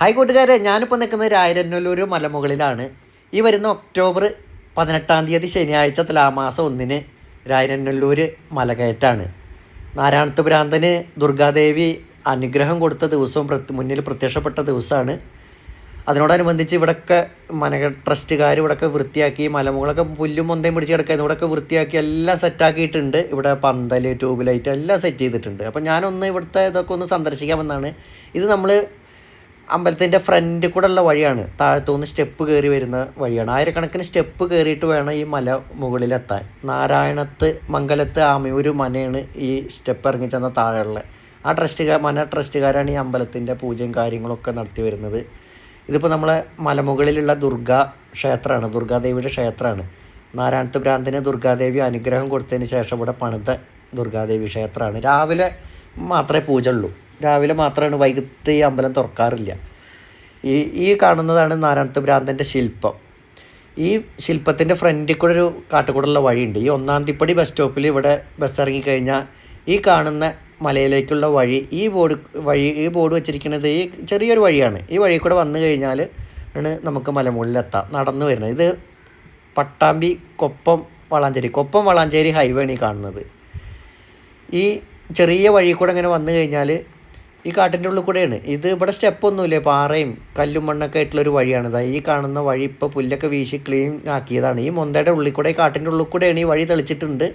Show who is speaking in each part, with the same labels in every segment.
Speaker 1: Hi കൂട്ടുകാരെ ഞാനിപ്പോൾ നിൽക്കുന്നത് രായരന്നല്ലൂർ മലമുകളിലാണ്. ഈ വരുന്ന ഒക്ടോബർ പതിനെട്ടാം തീയതി ശനിയാഴ്ച തുലാമാസം ഒന്നിന് രായരന്നല്ലൂർ മലകയറ്റാണ്. നാരായണത്ത് ഭ്രാന്തന് ദുർഗാദേവി അനുഗ്രഹം കൊടുത്ത ദിവസവും പ്രത്യ- മുന്നിൽ പ്രത്യക്ഷപ്പെട്ട ദിവസമാണ്. അതിനോടനുബന്ധിച്ച് ഇവിടൊക്കെ മന ട്രസ്റ്റുകാർ ഇവിടൊക്കെ വൃത്തിയാക്കി മലമുകളൊക്കെ പുല്ലും മൊന്തയും പിടിച്ച് കിടക്കുന്നത് ഇവിടെയൊക്കെ വൃത്തിയാക്കി എല്ലാം സെറ്റാക്കിയിട്ടുണ്ട്. ഇവിടെ പന്തൽ ട്യൂബ് ലൈറ്റ് എല്ലാം സെറ്റ് ചെയ്തിട്ടുണ്ട്. അപ്പോൾ ഞാനൊന്ന് ഇവിടുത്തെ ഇതൊക്കെ ഒന്ന് സന്ദർശിക്കാമെന്നാണ്. ഇത് നമ്മൾ അമ്പലത്തിന്റെ ഫ്രണ്ട് കൂടെ ഉള്ള വഴിയാണ്. താഴത്തുനിന്ന് സ്റ്റെപ്പ് കയറി വരുന്ന വഴിയാണ്. ആയിരക്കണക്കിന് സ്റ്റെപ്പ് കയറിയിട്ട് വേണം ഈ മല മുകളിലെത്താൻ. നാരായണത്ത് മംഗലത്ത് ആമയൂർ മനയാണ് ഈ സ്റ്റെപ്പ് ഇറങ്ങി ചെന്ന താഴെയുള്ള ആ ട്രസ്റ്റുകാർ മന ട്രസ്റ്റുകാരാണ് ഈ അമ്പലത്തിന്റെ പൂജയും കാര്യങ്ങളൊക്കെ നടത്തി വരുന്നത്. ഇതിപ്പോൾ നമ്മളെ മലമുകളിലുള്ള ദുർഗാ ക്ഷേത്രമാണ്. ദുർഗാദേവിയുടെ ക്ഷേത്രമാണ്. നാരായണത്ത് ഭ്രാന്തിന് ദുർഗാദേവി അനുഗ്രഹം കൊടുത്തതിന് ശേഷം ഇവിടെ പണിത ദുർഗാദേവി ക്ഷേത്രമാണ്. രാവിലെ മാത്രമേ പൂജ ഉള്ളൂ രാവിലെ മാത്രമാണ് വൈകിട്ട് ഈ അമ്പലം തുറക്കാറില്ല. ഈ ഈ കാണുന്നതാണ് നാരായണത്ത് ഭ്രാന്തന്റെ ശില്പം. ഈ ശില്പത്തിന്റെ ഫ്രണ്ടിൽ കൂടെ ഒരു കാട്ടുകൂടുള്ള വഴിയുണ്ട്. ഈ ഒന്നാം തിപ്പടി ബസ് സ്റ്റോപ്പിൽ ഇവിടെ ബസ് ഇറങ്ങിക്കഴിഞ്ഞാൽ ഈ കാണുന്ന മലയിലേക്കുള്ള വഴി ഈ ബോർഡ് വഴി ഈ ബോർഡ് വെച്ചിരിക്കുന്നത് ഈ ചെറിയൊരു വഴിയാണ്. ഈ വഴി കൂടെ വന്നു കഴിഞ്ഞാൽ ആണ് നമുക്ക് മലമുകളിലെത്താം നടന്നു വരുന്നത്. ഇത് പട്ടാമ്പി കൊപ്പം വളാഞ്ചേരി കൊപ്പം വളാഞ്ചേരി ഹൈവേ ആണ് ഈ കാണുന്നത്. ഈ ചെറിയ വഴി കൂടെ ഇങ്ങനെ വന്നു കഴിഞ്ഞാൽ ഈ കാട്ടിന്റെ ഉള്ളിൽ കൂടെയാണ്. ഇത് ഇവിടെ സ്റ്റെപ്പൊന്നുമില്ല പാറയും കല്ലും മണ്ണൊക്കെ ആയിട്ടുള്ളൊരു വഴിയാണ്. ഇതാ ഈ കാണുന്ന വഴി ഇപ്പോൾ പുല്ലൊക്കെ വീശി ക്ലീൻ ആക്കിയതാണ്. ഈ മൊന്തയുടെ ഉള്ളിൽ കൂടെ കാട്ടിന്റെ ഉള്ളിൽ കൂടെയാണ് ഈ വഴി തെളിച്ചിട്ടുണ്ട്.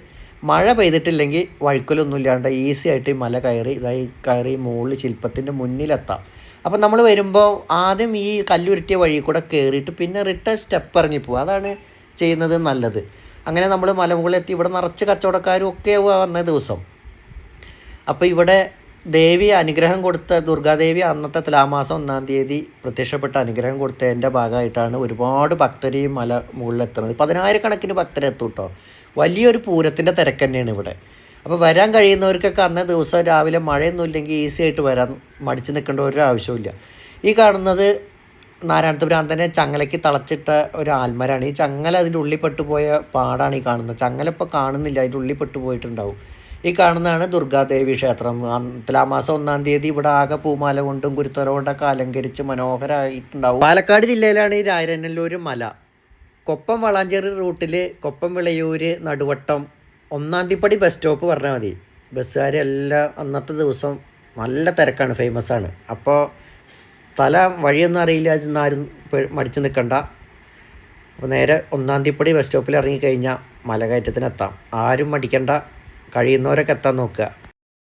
Speaker 1: മഴ പെയ്തിട്ടില്ലെങ്കിൽ വഴുക്കലൊന്നും ഇല്ലാണ്ട് ഈസി ആയിട്ട് ഈ മല കയറി ഇതായി കയറി മുകളിൽ ശില്പത്തിന്റെ മുന്നിലെത്താം. അപ്പം നമ്മൾ വരുമ്പോൾ ആദ്യം ഈ കല്ലുരുട്ടിയ വഴി കൂടെ കയറിയിട്ട് പിന്നെ റിട്ടേൺ സ്റ്റെപ്പ് ഇറങ്ങി പോകും അതാണ് ചെയ്യുന്നത് നല്ലത്. അങ്ങനെ നമ്മൾ മലമുകളിലെത്തി. ഇവിടെ നിറച്ച് കച്ചവടക്കാരും ഒക്കെ വന്ന ദിവസം. അപ്പോൾ ഇവിടെ ദേവി അനുഗ്രഹം കൊടുത്ത ദുർഗാദേവി അന്നത്തെ തുലാമാസം ഒന്നാം തീയതി പ്രത്യക്ഷപ്പെട്ട അനുഗ്രഹം കൊടുത്തതിന്റെ ഭാഗമായിട്ടാണ് ഒരുപാട് ഭക്തർ ഈ മല മുകളിലെത്തുന്നത്. പതിനായിരക്കണക്കിന് ഭക്തരെത്തും കേട്ടോ വലിയൊരു പൂരത്തിന്റെ തിരക്ക് തന്നെയാണ് ഇവിടെ. അപ്പോൾ വരാൻ കഴിയുന്നവർക്കൊക്കെ അന്നേ ദിവസം രാവിലെ മഴയൊന്നും ഇല്ലെങ്കിൽ ഈസി ആയിട്ട് വരാൻ മടിച്ച് നിൽക്കേണ്ട ഒരു ആവശ്യമില്ല ഈ കാണുന്നത് നാരായണത്ത് തന്നെ ചങ്ങലയ്ക്ക് തളച്ചിട്ട ഒരു ആൽമരാണ്. ഈ ചങ്ങല അതിന്റെ ഉള്ളിൽ പോയ പാടാണ് ഈ കാണുന്നത്. ചങ്ങല ഇപ്പോൾ കാണുന്നില്ല. അതിന്റെ ഉള്ളിൽ പെട്ടു പോയിട്ടുണ്ടാവും ഈ കാണുന്നതാണ് ദുർഗാദേവി ക്ഷേത്രം. തുലാമാസം ഒന്നാം തീയതി ഇവിടെ ആകെ പൂമാല കൊണ്ടും കുരുത്തോല കൊണ്ടൊക്കെ അലങ്കരിച്ച് മനോഹരമായിട്ടുണ്ടാവും പാലക്കാട് ജില്ലയിലാണ് ഈ രായരനല്ലൂർ മല. കൊപ്പം വളാഞ്ചേരി റൂട്ടിൽ കൊപ്പം വിളയൂര് നടുവട്ടം ഒന്നാം ബസ് സ്റ്റോപ്പ് പറഞ്ഞാൽ മതി. ബസ്സുകാരെല്ലാം അന്നത്തെ ദിവസം നല്ല തിരക്കാണ് ഫേമസ് ആണ്. അപ്പോൾ സ്ഥലം വഴിയൊന്നും അറിയില്ല മടിച്ചു മടിച്ച് നിൽക്കണ്ട അപ്പോൾ നേരെ ഒന്നാം തീപ്പടി ബസ് സ്റ്റോപ്പിൽ ഇറങ്ങിക്കഴിഞ്ഞാൽ മലകയറ്റത്തിനെത്താം ആരും മടിക്കണ്ട. കഴിയുന്നവരൊക്കെ എത്താൻ നോക്കുക.